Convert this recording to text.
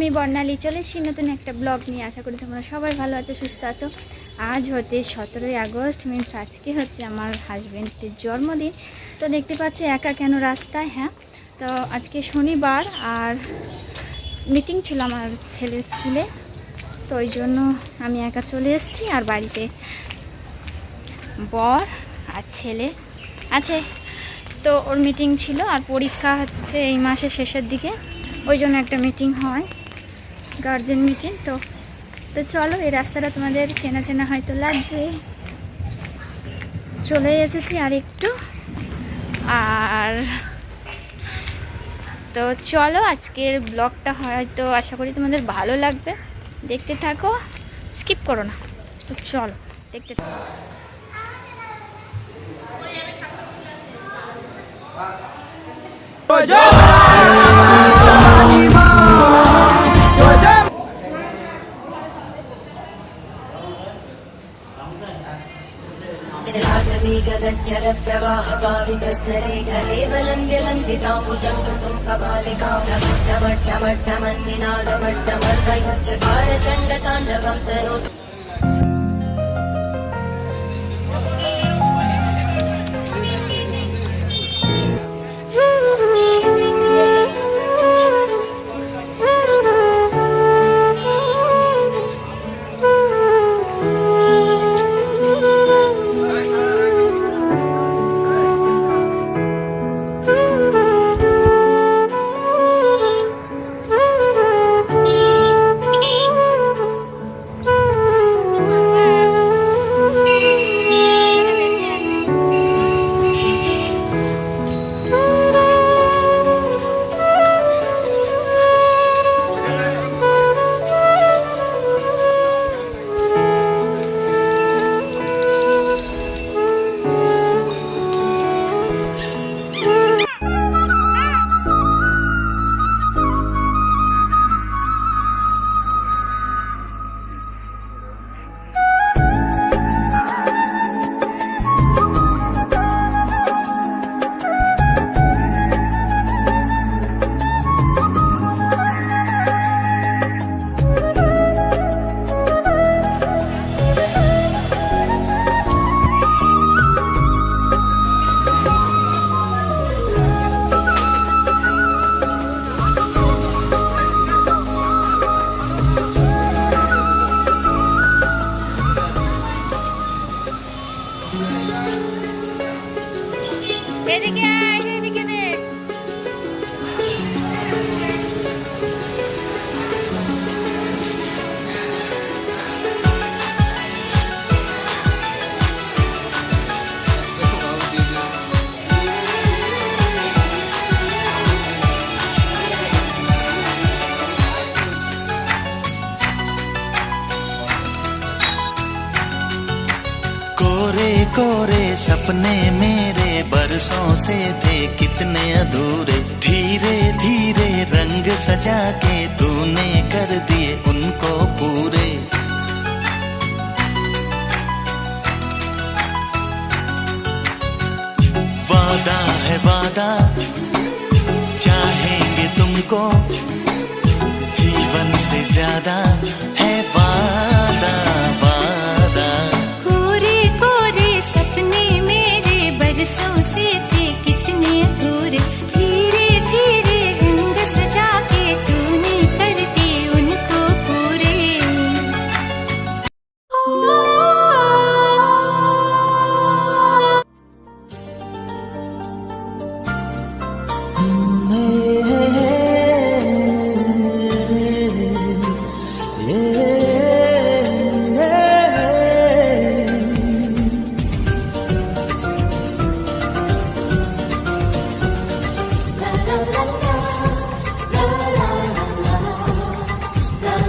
আমি বর্ণালী, চলে এসেছি নতুন একটা ব্লগ নিয়ে। আশা করি তোমরা সবাই ভালো আছো, সুস্থ আছো। আজ হতে সতেরোই আগস্ট মিনস আজকে হচ্ছে আমার হাজব্যান্ডের জন্মদিন। তো দেখতে পাচ্ছি একা কেন রাস্তায় হ্যাঁ? তো আজকে শনিবার আর মিটিং ছিল আমার ছেলের স্কুলে তো ওই জন্য আমি একা চলে এসেছি আর বাড়িতে বর আর ছেলে আছে। তো ওর মিটিং ছিল আর পরীক্ষা হচ্ছে এই মাসের শেষের দিকে। ওই জন্য একটা মিটিং হয়। গার্জেন মিটিং তো তো চলো, এই রাস্তাটা তোমাদের চেনা চেনা হয়তো লাগছে। চলে এসেছি আর একটু আর, তো চলো, আজকের ব্লগটা হয়তো আশা করি তোমাদের ভালো লাগবে। দেখতে থাকো, স্কিপ করো না। তো চলো, দেখতে থাকো। জয়! जलप्रवाहपावितस्तरेखरेवलम्ब्यलम्बिताम्बुजम् कपालिका धमट्टमट्टमट्टमन्निनादमट्टमर्वयुच्चकारचण्डताण्डवम् तनोतु। कोरे कोरे सपने मेरे बरसों से थे कितने अधूरे। धीरे धीरे रंग सजा के तूने कर दिए उनको पूरे। वादा है वादा, चाहेंगे तुमको, जीवन से ज़्यादा है वादा। वादा so sweet